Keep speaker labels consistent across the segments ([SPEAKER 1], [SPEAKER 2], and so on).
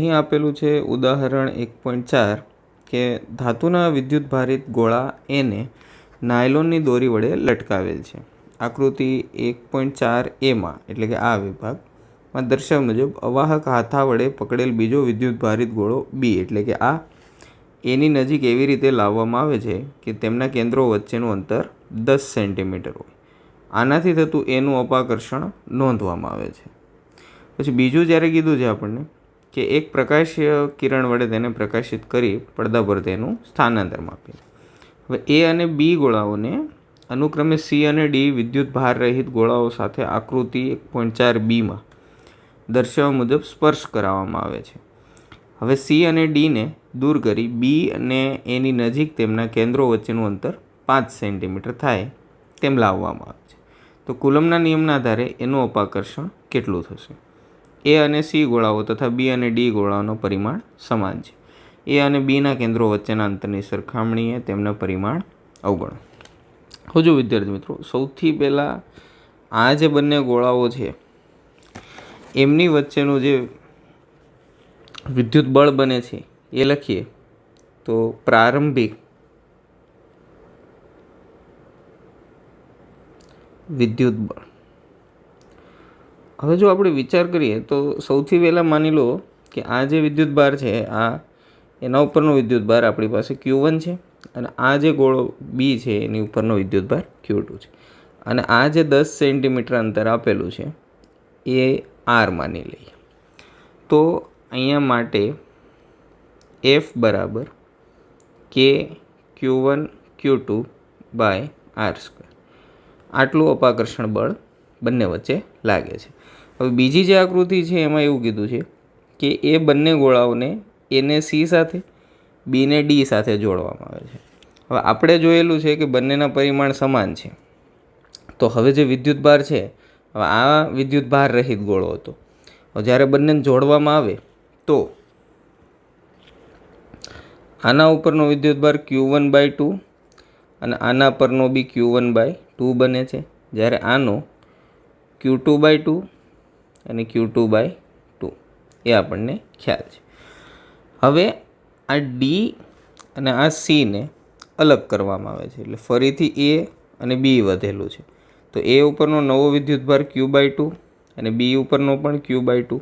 [SPEAKER 1] અહીં આપેલું છે ઉદાહરણ એક પોઈન્ટ ચાર, કે ધાતુના વિદ્યુત ભારિત ગોળા એને નાયલોનની દોરી વડે લટકાવેલ છે. આકૃતિ એક પોઈન્ટ ચાર એમાં એટલે કે આ વિભાગમાં દર્શાવ્યા મુજબ અવાહક હાથા વડે પકડેલ બીજો વિદ્યુત ભારિત ગોળો બી એટલે કે આ એની નજીક એવી રીતે લાવવામાં આવે છે કે તેમના કેન્દ્રો વચ્ચેનું અંતર દસ સેન્ટીમીટર હોય. આનાથી થતું એનું અપાકર્ષણ નોંધવામાં આવે છે. પછી બીજું જ્યારે કીધું છે આપણને કે એક પ્રકાશીય કિરણ વડે તેને પ્રકાશિત કરી પડદા પર તેનું સ્થાનાંતર માપીએ હવે એ અને બી ગોળાઓને અનુક્રમે સી અને ડી વિદ્યુત ભાર રહિત ગોળાઓ સાથે આકૃતિ એક પોઈન્ટ ચાર બીમાં દર્શાવવા મુજબ સ્પર્શ કરાવવામાં આવે છે. હવે સી અને ડીને દૂર કરી બી અને એની નજીક તેમના કેન્દ્રો વચ્ચેનું અંતર પાંચ સેન્ટીમીટર થાય તેમ લાવવામાં આવે છે. તો કુલમના નિયમના આધારે એનું અપાકર્ષણ કેટલું થશે? એ અને સી ગોળાઓ તથા બી અને ડી ગોળાઓનું પરિમાણ સમાન છે. એ અને બીના કેન્દ્રો વચ્ચેના અંતરની સરખામણીએ તેમના પરિમાણ અવગણો. હજુ વિદ્યાર્થી મિત્રો, સૌથી પહેલાં આ જે બંને ગોળાઓ છે, એમની વચ્ચેનું જે વિદ્યુત બળ બને છે, એ લખીએ તો પ્રારંભિક વિદ્યુત બળ. હવે જો આપણે વિચાર કરીએ તો સૌથી પહેલાં માની લો કે આ જે વિદ્યુત ભાર છે, આ એના ઉપરનો વિદ્યુત ભાર આપણી પાસે ક્યુ છે અને આ જે ગોળો બી છે એની ઉપરનો વિદ્યુત ભાર ક્યુ ટુ છે. અને આ જે દસ સેન્ટીમીટર અંતર આપેલું છે, એ આર માની લઈએ. તો અહીંયા માટે એફ બરાબર કે Q one Q two by R square આટલું અપાકર્ષણ બળ બંને વચ્ચે લાગે છે. હવે બીજી જે આકૃતિ છે એમાં એવું કીધું છે કે એ બંને ગોળાઓને એને સી સાથે બીને ડી સાથે જોડવામાં આવે છે. હવે આપણે જોયેલું છે કે બંનેના પરિમાણ સમાન છે. તો હવે જે વિદ્યુત ભાર છે, હવે આ વિદ્યુત ભાર રહિત ગોળો હતો. જ્યારે બંનેને જોડવામાં આવે, તો આના ઉપરનો વિદ્યુત ભાર ક્યુ વન બાય ટુ અને આના પરનો બી ક્યુ વન બાય ટુ બને છે. જ્યારે આનો ક્યુ ટુ બાય ટુ અને ક્યુ ટુ બાય ટુ એ આપણને ખ્યાલ છે. હવે આ ડી અને આ સીને અલગ કરવામાં આવે છે. એટલે ફરીથી એ અને બી વધેલું છે. તો એ ઉપરનો નવો વિદ્યુતભાર ક્યુ બાય ટુ અને બી ઉપરનો પણ ક્યુ બાય ટુ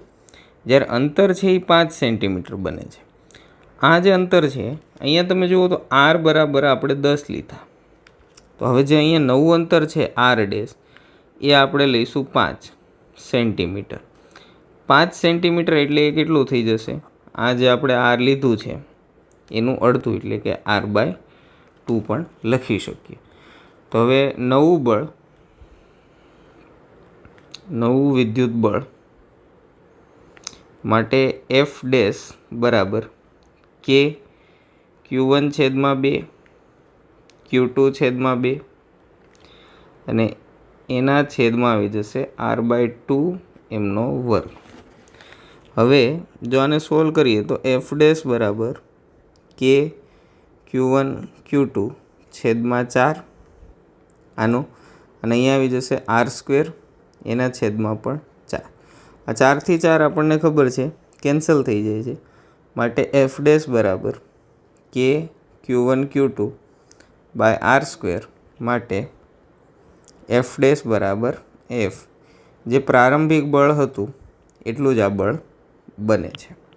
[SPEAKER 1] જ્યારે અંતર છે એ પાંચ સેન્ટીમીટર બને છે. આ જે અંતર છે, અહીંયા તમે જુઓ તો આર બરાબર આપણે દસ લીધા. તો હવે જે અહીંયા નવું અંતર છે આર ડેશ એ આપણે લઈશું પાંચ. સેન્ટીમીટર. પાંચ સેન્ટીમીટર એટલે એ કેટલું થઈ જશે? આ જે આપણે આર લીધું છે, એનું અડધું એટલે કે આર બાય ટુ પણ લખી શકીએ. તો હવે નવું બળ, નવું વિદ્યુત બળ માટે એફ ડેશ બરાબર કે ક્યુ વન છેદમાં બે ક્યુ ટુ છેદમાં બે અને એના છેદમાં આવી જશે આર બાય ટુ એમનો વર્ગ. હવે જો આને સોલ્વ કરીએ તો એફ ડેશ બરાબર કે ક્યુ વન, ક્યુ ટુ છેદમાં ચાર. આનો, અને અહીંયા આવી જશે આર સ્ક્વેર, એના છેદમાં પણ ચાર. આ ચારથી ચાર આપણને ખબર છે, કેન્સલ થઈ જાય છે. માટે એફ ડેશ બરાબર કે Q one, Q two by R square માટે એફ ડેશ બરાબર એફ જે પ્રારંભિક બળ હતું એટલું જ આ બળ બને છે.